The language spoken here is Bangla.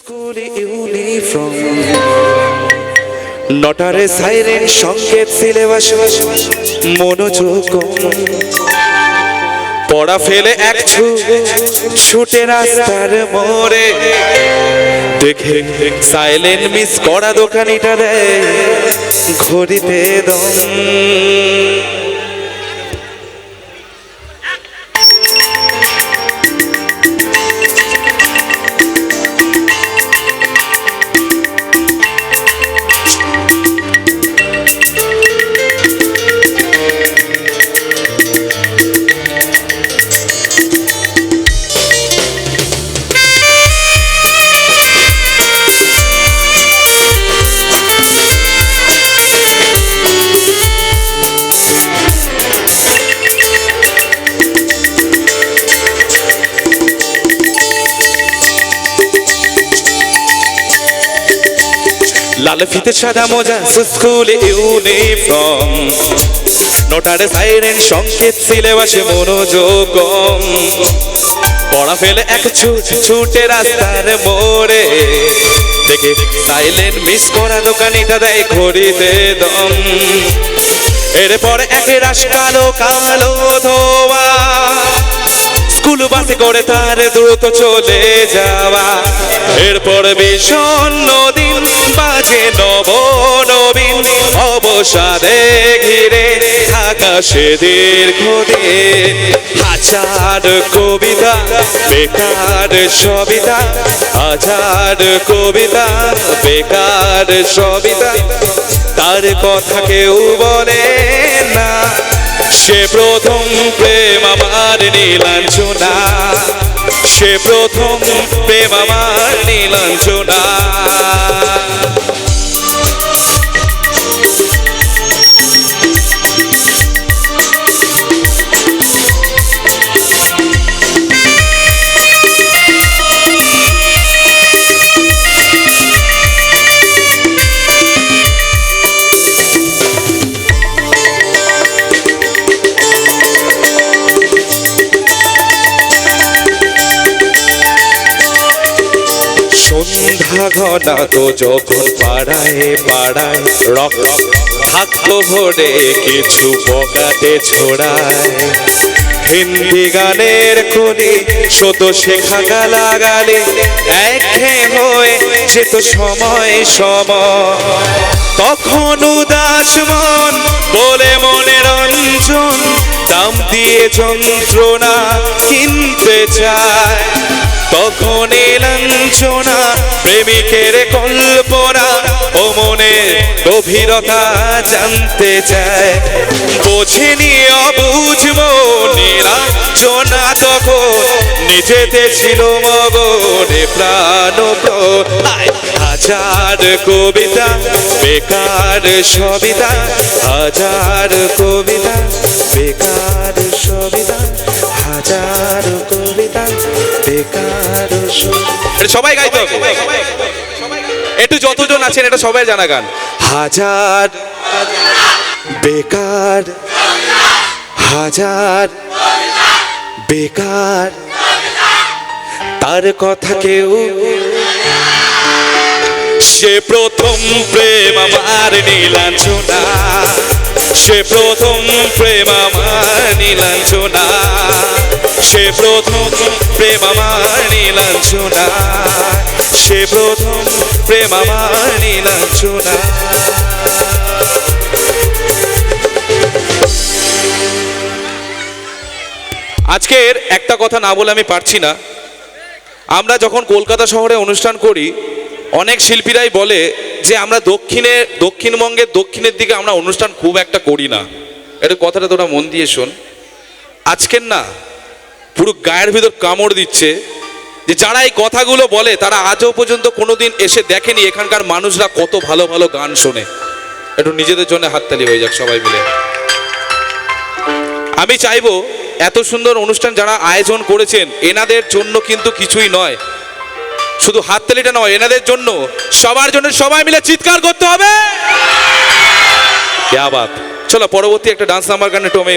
স্কুল ইউনিফর্ম নটারে সাইরেন সংকেত সিলেবাস, মনোযোগ। পড়া ফেলে এক ছুটে রাস্তার মোড়ে। দেখে সাইলেন্ট মিস করা দোকানিটা দেয় ঘড়িতে দম। লাল সাদা মোজা স্কুল ইউনিফর্ম। নোটারে সাইরেন সংকেত সিলেবাসে মনোযোগ পড়া ফেলে এক ছুট রাস্তার মোড়ে। সাইলেন্ট মিস করা দেয় ঘড়িতে দম। এরপরে এক কালো কালো ধোয়া। স্কুল বাসে করে তার দ্রুত চলে যাওয়া। এরপর বিষণ্ণ দিন বাজে নব নবীন অবসাদে ঘিরে থাকা সে দীর্ঘদিন। হাজার কবিতা, বেকার সবিতা হাজার কবিতা, বেকার সবিতা। তার কথা কেউ বলে না, সে প্রথম প্রেম আমার নীলাঞ্জনা। সে প্রথম প্রেম আমার নীলাঞ্জনা। সন্ধ্যা ঘনা তো যখন পাড়ায় পাড়ায় রক থাকতো ভরে কিছু বকাতে ছড়ায়। হিন্দি গানের কোনে শত শেখা গালা গালে একে হয়ে যেত সময় সময়। তখন উদাস মন বলে মনে রঞ্জন দাম দিয়ে যন্ত্রণা কিনতে চায়। তখন লাঞ্ছনা প্রেমিকের কল্পনা ও মনে গভীরতা জানতে চায়। বোঝেনি অবুঝব নিরাঞ্জনা তখন, নিজেতে ছিল মগনে প্রাণ হাজার কবিতা, বেকার সবিতা, হাজার কবিতা, বেকার সবাই গাইতে হবে একটু যতজন আছেন এটা সবাই জানা গান। হাজার বেকার। হাজার বেকার। তার কথা কেউ সে প্রথম প্রেম আমার নীলাঞ্জনা সে প্রথম প্রেম আমার নীলাঞ্জনা সে প্রথম প্রেম আমার সে প্রথম প্রেম আমার আজকের একটা কথা না বলে আমি পারছি না। আমরা যখন কলকাতা শহরে অনুষ্ঠান করি, অনেক শিল্পীরাই বলে যে আমরা দক্ষিণে, দক্ষিণবঙ্গের দক্ষিণের দিকে আমরা অনুষ্ঠান খুব একটা করি না। এটা কথাটা তোরা মন দিয়ে শোন। আজকের না পুরো গায়ের ভিতর কামড় দিচ্ছে যে যারা এই কথাগুলো বলে, তারা আজও পর্যন্ত কোনোদিন এসে দেখেনি এখানকার মানুষরা কত ভালো ভালো গান শোনে। একটু নিজেদের জন্য হাততালি হয়ে যাক সবাই মিলে। আমি চাইব এত সুন্দর অনুষ্ঠান যারা আয়োজন করেছেন, এনাদের জন্য কিন্তু কিছুই নয়। শুধু হাততালিটা নয়, এনাদের জন্য, সবার জন্য সবাই মিলে চিৎকার করতে হবে। চলো, পরবর্তী একটা ডান্স নাম্বার গানে একটু আমি